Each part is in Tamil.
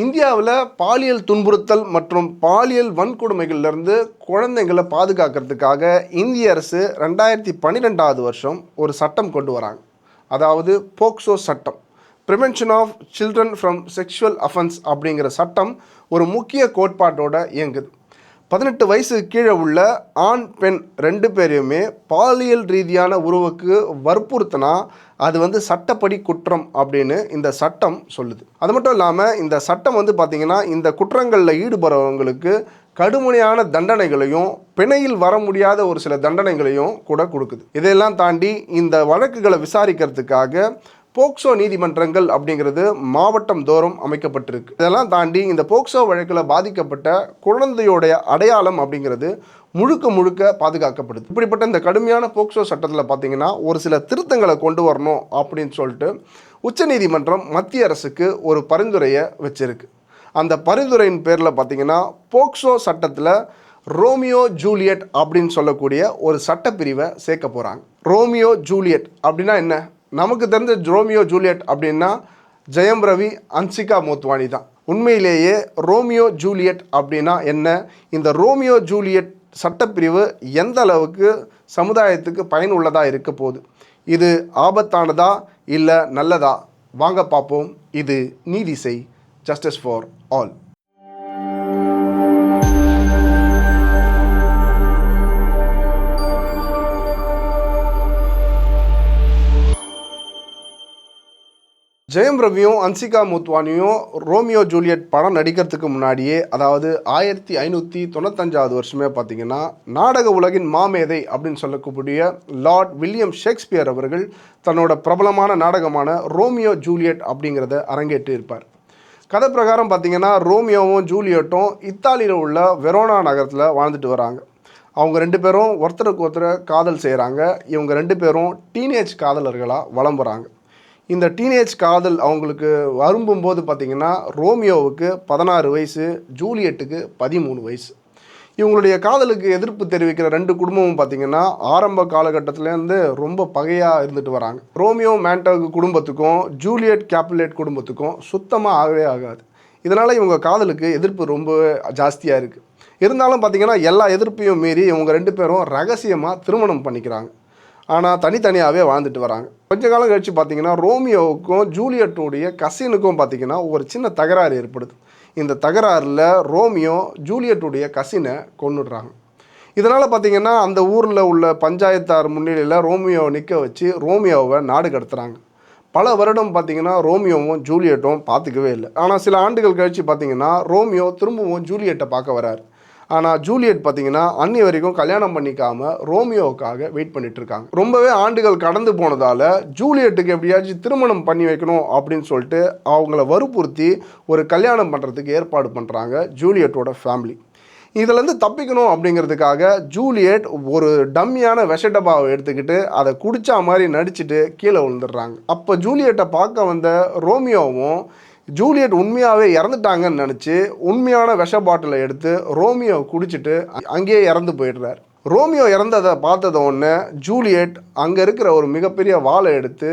இந்தியாவில் பாலியல் துன்புறுத்தல் மற்றும் பாலியல் வன்கொடுமைகள்லேருந்து குழந்தைங்களை பாதுகாக்கிறதுக்காக இந்திய அரசு ரெண்டாயிரத்தி பன்னிரெண்டாவது வருஷம் ஒரு சட்டம் கொண்டு வராங்க. அதாவது போக்சோ சட்டம். Prevention of children from sexual offence அப்படிங்கிற சட்டம் ஒரு முக்கிய கோட்பாட்டோட இயங்குது. பதினெட்டு வயசு கீழே உள்ள ஆண் பெண் ரெண்டு பேரையுமே பாலியல் ரீதியான உறவுக்கு வற்புறுத்தினா அது வந்து சட்டப்படி குற்றம் அப்படின்னு இந்த சட்டம் சொல்லுது. அது மட்டும் இல்லாமல் இந்த சட்டம் வந்து பார்த்திங்கன்னா இந்த குற்றங்களில் ஈடுபடுறவங்களுக்கு கடுமையான தண்டனைகளையும் பிணையில் வர முடியாத ஒரு சில தண்டனைகளையும் கூட கொடுக்குது. இதையெல்லாம் தாண்டி இந்த வழக்குகளை விசாரிக்கிறதுக்காக போக்சோ நீதிமன்றங்கள் அப்படிங்கிறது மாவட்டம் தோறும் அமைக்கப்பட்டிருக்கு. இதெல்லாம் தாண்டி இந்த போக்சோ வழக்கில் பாதிக்கப்பட்ட குழந்தையோடைய அடையாளம் அப்படிங்கிறது முழுக்க முழுக்க பாதுகாக்கப்படுது. இப்படிப்பட்ட இந்த கடுமையான போக்சோ சட்டத்தில் பார்த்தீங்கன்னா ஒரு சில திருத்தங்களை கொண்டு வரணும் அப்படின்னு சொல்லிட்டு உச்சநீதிமன்றம் மத்திய அரசுக்கு ஒரு பரிந்துரையை வச்சிருக்கு. அந்த பரிந்துரையின் பேரில் பார்த்தீங்கன்னா போக்சோ சட்டத்தில் ரோமியோ ஜூலியட் அப்படின்னு சொல்லக்கூடிய ஒரு சட்டப்பிரிவை சேர்க்க போகிறாங்க ரோமியோ ஜூலியட் அப்படின்னா என்ன? நமக்கு தெரிஞ்ச ரோமியோ ஜூலியட் அப்படின்னா ஜெயம் ரவி அன்சிகா மோத்வானி தான். உண்மையிலேயே ரோமியோ ஜூலியட் அப்படின்னா என்ன? இந்த ரோமியோ ஜூலியட் சட்டப்பிரிவு எந்த அளவுக்கு சமுதாயத்துக்கு பயனுள்ளதாக இருக்க போகுது? இது ஆபத்தானதா இல்லை நல்லதா? வாங்க பார்ப்போம். இது நீதிசை ஜஸ்டிஸ் ஃபார் ஆல் ஜெயம் ரவியும் அன்சிகா முத்வானியும் ரோமியோ ஜூலியட் படம் நடிக்கிறதுக்கு முன்னாடியே அதாவது ஆயிரத்தி ஐநூற்றி தொண்ணூத்தஞ்சாவது வருஷமே பார்த்தீங்கன்னா நாடக உலகின் மாமேதை அப்படின்னு சொல்லக்கூடிய லார்ட் வில்லியம் ஷேக்ஸ்பியர் அவர்கள் தன்னோட பிரபலமான நாடகமான ரோமியோ ஜூலியட் அப்படிங்கிறத அரங்கேற்றி இருப்பார். கதை பிரகாரம் பார்த்தீங்கன்னா ரோமியோவும் ஜூலியட்டும் இத்தாலியில் உள்ள வெரோனா நகரத்தில் வாழ்ந்துட்டு வராங்க. அவங்க ரெண்டு பேரும் ஒருத்தருக்கு ஒருத்தர் காதல் செய்கிறாங்க இவங்க ரெண்டு பேரும் டீனேஜ் காதலர்களாக வளம்புறாங்க வராங்க. இந்த டீனேஜ் காதல் அவங்களுக்கு வரும்பும்போது பார்த்திங்கன்னா ரோமியோவுக்கு பதினாறு வயசு ஜூலியட்டுக்கு பதிமூணு வயசு. இவங்களுடைய காதலுக்கு எதிர்ப்பு தெரிவிக்கிற ரெண்டு குடும்பமும் பார்த்திங்கன்னா ஆரம்ப காலகட்டத்திலேருந்து ரொம்ப பகையாக இருந்துட்டு வராங்க. ரோமியோ மேண்டோக்கு குடும்பத்துக்கும் ஜூலியட் கேப்புலேட் குடும்பத்துக்கும் சுத்தமாக ஆகவே ஆகாது. இதனால் இவங்க காதலுக்கு எதிர்ப்பு ரொம்ப ஜாஸ்தியாக இருக்குது இருந்தாலும் பார்த்திங்கன்னா எல்லா எதிர்ப்பையும் மீறி இவங்க ரெண்டு பேரும் ரகசியமாக திருமணம் பண்ணிக்கிறாங்க. ஆனால் தனித்தனியாகவே வாழ்ந்துட்டு வராங்க. கொஞ்ச காலம் கழித்து பார்த்தீங்கன்னா ரோமியோவுக்கும் ஜூலியட்டுடைய கசினுக்கும் பார்த்தீங்கன்னா ஒரு சின்ன தகராறு ஏற்படுது. இந்த தகராறில் ரோமியோ ஜூலியட்டுடைய கசினை கொண்டுடுறாங்க இதனால் பார்த்தீங்கன்னா அந்த ஊரில் உள்ள பஞ்சாயத்தார் முன்னிலையில் ரோமியோவை நிற்க வச்சு ரோமியோவை நாடு கடத்துகிறாங்க பல வருடம் பார்த்தீங்கன்னா ரோமியோவும் ஜூலியட்டும் பார்த்துக்கவே இல்லை. ஆனால் சில ஆண்டுகள் கழித்து பார்த்தீங்கன்னா ரோமியோ திரும்பவும் ஜூலியட்டை பார்க்க வராரு. ஆனால் ஜூலியட் பார்த்தீங்கன்னா அன்னி வரைக்கும் கல்யாணம் பண்ணிக்காம ரோமியோவுக்காக வெயிட் பண்ணிட்டு இருக்காங்க ரொம்பவே ஆண்டுகள் கடந்து போனதால் ஜூலியட்டுக்கு எப்படியாச்சும் திருமணம் பண்ணி வைக்கணும் அப்படின்னு சொல்லிட்டு அவங்கள வற்புறுத்தி ஒரு கல்யாணம் பண்ணுறதுக்கு ஏற்பாடு பண்ணுறாங்க ஜூலியட்டோட ஃபேமிலி இதுலேருந்து தப்பிக்கணும் அப்படிங்கிறதுக்காக ஜூலியட் ஒரு டம்மியான விஷ டப்பாவை எடுத்துக்கிட்டு அதை குடித்தா மாதிரி நடிச்சுட்டு கீழே விழுந்துடுறாங்க. அப்போ ஜூலியட்டை பார்க்க வந்த ரோமியோவும் ஜூலியட் உண்மையாகவே இறந்துட்டாங்கன்னு நினச்சி உண்மையான விஷ பாட்டிலை எடுத்து ரோமியோ குடிச்சிட்டு அங்கேயே இறந்து போயிடுறார். ரோமியோ இறந்ததை பார்த்தத ஒன்று ஜூலியட் அங்கே இருக்கிற ஒரு மிகப்பெரிய வாழை எடுத்து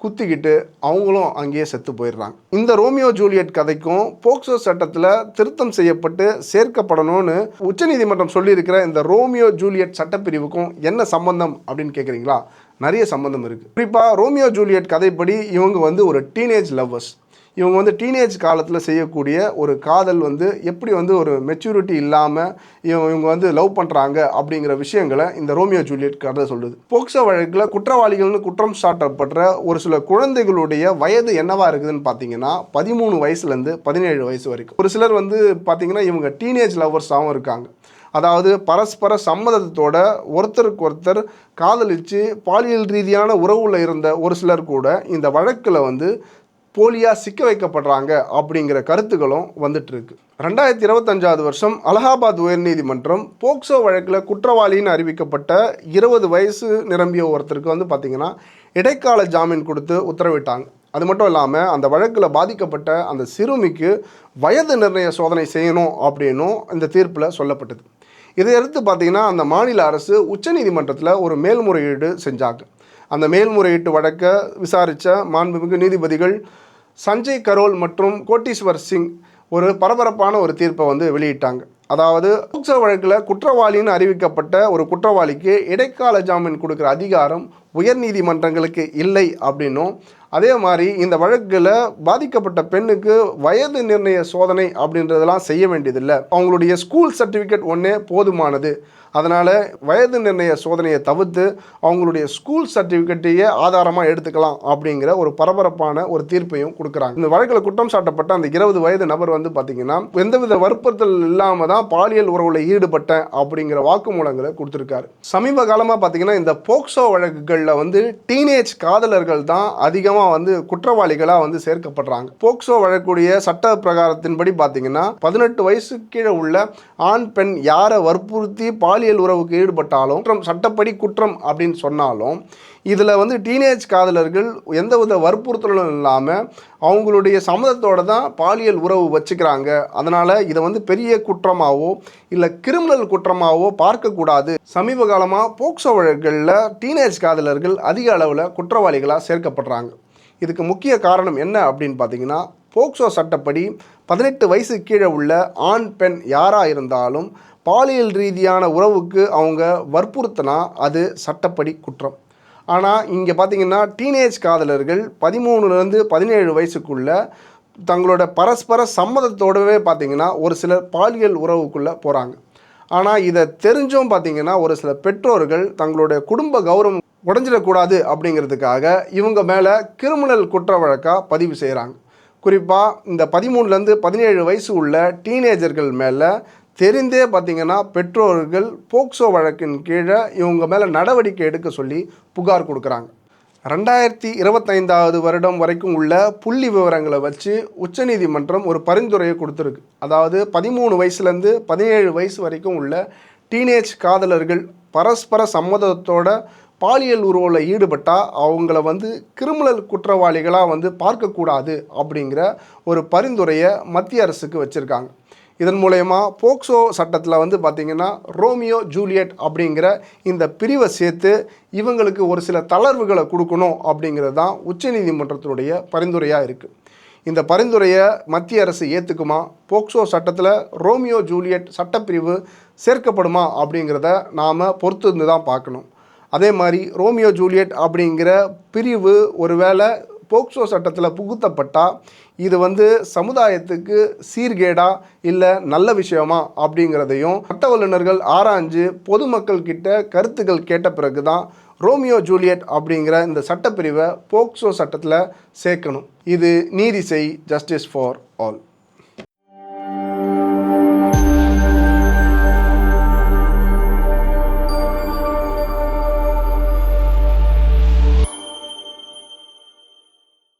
குத்திக்கிட்டு அவங்களும் அங்கேயே செத்து போயிடுறாங்க. இந்த ரோமியோ ஜூலியட் கதைக்கும் போக்சோ சட்டத்தில் திருத்தம் செய்யப்பட்டு சேர்க்கப்படணும்னு உச்சநீதிமன்றம் சொல்லியிருக்கிற இந்த ரோமியோ ஜூலியட் சட்டப்பிரிவுக்கும் என்ன சம்பந்தம் அப்படின்னு கேட்குறீங்களா நிறைய சம்பந்தம் இருக்குது குறிப்பாக ரோமியோ ஜூலியட் கதைப்படி இவங்க வந்து ஒரு டீனேஜ் லவ்வர்ஸ். இவங்க வந்து டீனேஜ் காலத்தில் செய்யக்கூடிய ஒரு காதல் வந்து எப்படி வந்து ஒரு மெச்சூரிட்டி இல்லாமல் இவங்க இவங்க வந்து லவ் பண்ணுறாங்க அப்படிங்கிற விஷயங்களை இந்த ரோமியோ ஜூலியட் கதை சொல்லுது. போக்சோ வழக்கில் குற்றவாளிகள்னு குற்றம் சாட்டப்படுற ஒரு சில குழந்தைகளுடைய வயது என்னவா இருக்குதுன்னு பார்த்தீங்கன்னா பதிமூணு வயசுலேருந்து பதினேழு வயசு வரைக்கும். ஒரு சிலர் வந்து பார்த்தீங்கன்னா இவங்க டீனேஜ் லவ்வர்ஸாகவும் இருக்காங்க. அதாவது பரஸ்பர சம்மதத்தோட ஒருத்தருக்கு ஒருத்தர் காதலிச்சு பாலியல் ரீதியான உறவுல இருந்த ஒரு சிலர் கூட இந்த வழக்கில் வந்து போலியாக சிக்க வைக்கப்படுறாங்க அப்படிங்கிற கருத்துக்களும் வந்துட்டுருக்கு. ரெண்டாயிரத்தி இருபத்தஞ்சாவது வருஷம் அலகாபாத் உயர்நீதிமன்றம் போக்சோ வழக்கில் குற்றவாளின்னு அறிவிக்கப்பட்ட இருபது வயசு நிரம்பிய ஒருத்தருக்கு வந்து பார்த்திங்கன்னா இடைக்கால ஜாமீன் கொடுத்து உத்தரவிட்டாங்க. அது மட்டும் இல்லாமல் அந்த வழக்கில் பாதிக்கப்பட்ட அந்த சிறுமிக்கு வயது நிர்ணய சோதனை செய்யணும் அப்படின்னும் இந்த தீர்ப்பில் சொல்லப்பட்டது. இதையடுத்து பார்த்தீங்கன்னா அந்த மாநில அரசு உச்சநீதிமன்றத்தில் ஒரு மேல்முறையீடு செஞ்சாங்க. அந்த மேல்முறையீட்டு வழக்கை விசாரித்த மாண்புமிகு நீதிபதிகள் சஞ்சய் கரோல் மற்றும் கோட்டீஸ்வர் சிங் ஒரு பரபரப்பான ஒரு தீர்ப்பை வந்து வெளியிட்டாங்க. அதாவது போக்சோ வழக்கில் குற்றவாளின்னு அறிவிக்கப்பட்ட ஒரு குற்றவாளிக்கு இடைக்கால ஜாமீன் கொடுக்குற அதிகாரம் உயர்நீதிமன்றங்களுக்கு இல்லை அப்படின்னும் அதே மாதிரி இந்த வழக்கில் பாதிக்கப்பட்ட பெண்ணுக்கு வயது நிர்ணய சோதனை அப்படின்றதெல்லாம் செய்ய வேண்டியதில்லை. அவங்களுடைய ஸ்கூல் சர்டிஃபிகேட் ஒன்றே போதுமானது. அதனால் வயது நிர்ணய சோதனையை தவிர்த்து அவங்களுடைய ஸ்கூல் சர்டிஃபிகேட்டையே ஆதாரமாக எடுத்துக்கலாம் அப்படிங்கிற ஒரு பரபரப்பான ஒரு தீர்ப்பையும் கொடுக்குறாங்க. இந்த வழக்கில் குற்றம் சாட்டப்பட்ட அந்த இருபது வயது நபர் வந்து பார்த்திங்கன்னா எந்தவித வற்புறுத்தல் இல்லாமல் தான் பாலியல் உறவில் ஈடுபட்டேன் அப்படிங்கிற வாக்குமூலங்களை கொடுத்துருக்காரு. சமீப காலமாக பார்த்தீங்கன்னா இந்த போக்சோ வழக்குகளில் வந்து டீனேஜ் காதலர்கள் தான் அதிகமாக வந்து குற்றவாளிகளாக வந்து சேர்க்கப்படுறாங்க. போக்சோ வழக்குடைய சட்ட பிரகாரத்தின்படி பார்த்தீங்கன்னா பதினெட்டு வயசு கீழே உள்ள ஆண் பெண் யாரை வற்புறுத்தி பாலியல் உறவுக்கு ஈடுபட்டாலும் குற்றம் சட்டப்படி குற்றம் அப்படின்னு சொன்னாலும் இதில் வந்து டீனேஜ் காதலர்கள் எந்தவித வற்புறுத்தலும் இல்லாமல் அவங்களுடைய சம்மதத்தோட தான் பாலியல் உறவு வச்சுக்கிறாங்க. அதனால் இதை வந்து பெரிய குற்றமாகவோ இல்லை கிரிமினல் குற்றமாகவோ பார்க்கக்கூடாது சமீப காலமாக போக்சோ வழக்குகளில் டீனேஜ் காதலர்கள் அதிக அளவில் குற்றவாளிகளாக சேர்க்கப்படுறாங்க. இதுக்கு முக்கிய காரணம் என்ன அப்படின்னு பார்த்தீங்கன்னா போக்சோ சட்டப்படி பதினெட்டு வயசு கீழே உள்ள ஆண் பெண் யாராக இருந்தாலும் பாலியல் ரீதியான உறவுக்கு அவங்க வற்புறுத்தினா அது சட்டப்படி குற்றம். ஆனால் இங்கே பார்த்தீங்கன்னா டீனேஜ் காதலர்கள் பதிமூணுலேருந்து பதினேழு வயசுக்குள்ள தங்களோட பரஸ்பர சம்மதத்தோடவே பார்த்திங்கன்னா ஒரு சிலர் பாலியல் உறவுக்குள்ளே போகிறாங்க ஆனால் இதை தெரிஞ்சும் பார்த்தீங்கன்னா ஒரு சில பெற்றோர்கள் தங்களுடைய குடும்ப கௌரவம் உடஞ்சிடக்கூடாது அப்படிங்கிறதுக்காக இவங்க மேலே கிரிமினல் குற்ற வழக்காக பதிவு செய்கிறாங்க குறிப்பாக இந்த பதிமூணுலேருந்து பதினேழு வயசு உள்ள டீனேஜர்கள் மேலே தெரிந்தே பார்த்தீங்கன்னா பெற்றோர்கள் போக்சோ வழக்கின் கீழே இவங்க மேலே நடவடிக்கை எடுக்க சொல்லி புகார் கொடுக்குறாங்க. ரெண்டாயிரத்தி இருபத்தைந்தாவது வருடம் வரைக்கும் உள்ள புள்ளி விவரங்களை வச்சு உச்சநீதிமன்றம் ஒரு பரிந்துரையை கொடுத்துருக்கு. அதாவது பதிமூணு வயசுலேருந்து பதினேழு வயசு வரைக்கும் உள்ள டீனேஜ் காதலர்கள் பரஸ்பர சம்மதத்தோட பாலியல் உறவில் ஈடுபட்டால் அவங்கள வந்து கிரிமினல் குற்றவாளிகளாக வந்து பார்க்கக்கூடாது அப்படிங்கிற ஒரு பரிந்துரையை மத்திய அரசுக்கு வச்சுருக்காங்க. இதன் மூலயமா போக்சோ சட்டத்தில் வந்து பார்த்திங்கன்னா ரோமியோ ஜூலியட் அப்படிங்கிற இந்த பிரிவை சேர்த்து இவங்களுக்கு ஒரு சில தளர்வுகளை கொடுக்கணும் அப்படிங்கிறது தான் உச்சநீதிமன்றத்தினுடைய பரிந்துரையாக இருக்குது இந்த பரிந்துரையை மத்திய அரசு ஏற்றுக்குமா போக்சோ சட்டத்தில் ரோமியோ ஜூலியட் சட்டப்பிரிவு சேர்க்கப்படுமா அப்படிங்கிறத நாம் பொறுத்து இருந்து தான் பார்க்கணும். அதே மாதிரி ரோமியோ ஜூலியட் அப்படிங்கிற பிரிவு ஒருவேளை போக்சோ சட்டத்தில் புகுத்தப்பட்டால் இது வந்து சமுதாயத்துக்கு சீர்கேடா இல்லை நல்ல விஷயமா அப்படிங்கிறதையும் சட்ட வல்லுநர்கள் ஆராய்ஞ்சு பொதுமக்கள் கிட்ட கருத்துக்கள் கேட்ட பிறகு தான் ரோமியோ ஜூலியட் அப்படிங்கிற இந்த சட்டப்பிரிவை போக்சோ சட்டத்தில் சேர்க்கணும். இது நீதி செய் ஜஸ்டிஸ் ஃபார் ஆல்